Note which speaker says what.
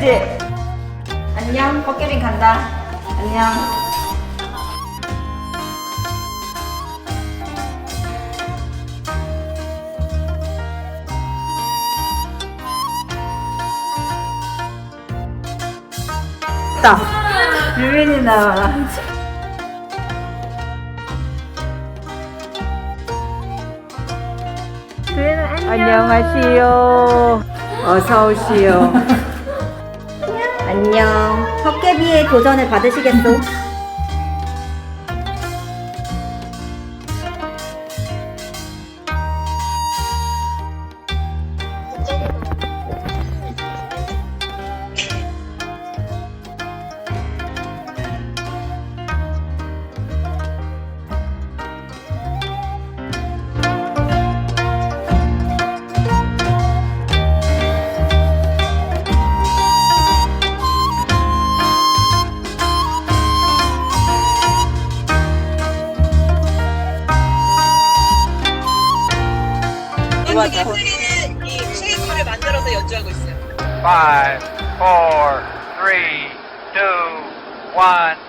Speaker 1: 해야지. 안녕, 버켓링 간다. 안녕. 다 유민이 나와. 안녕하세요. 어서 오시오.
Speaker 2: 안녕. 헛개비의 도전을 받으시겠소?
Speaker 3: 연주기들은 이 수익물을 만들어서 연주하고 있어요.
Speaker 4: Five, four, three, two, one.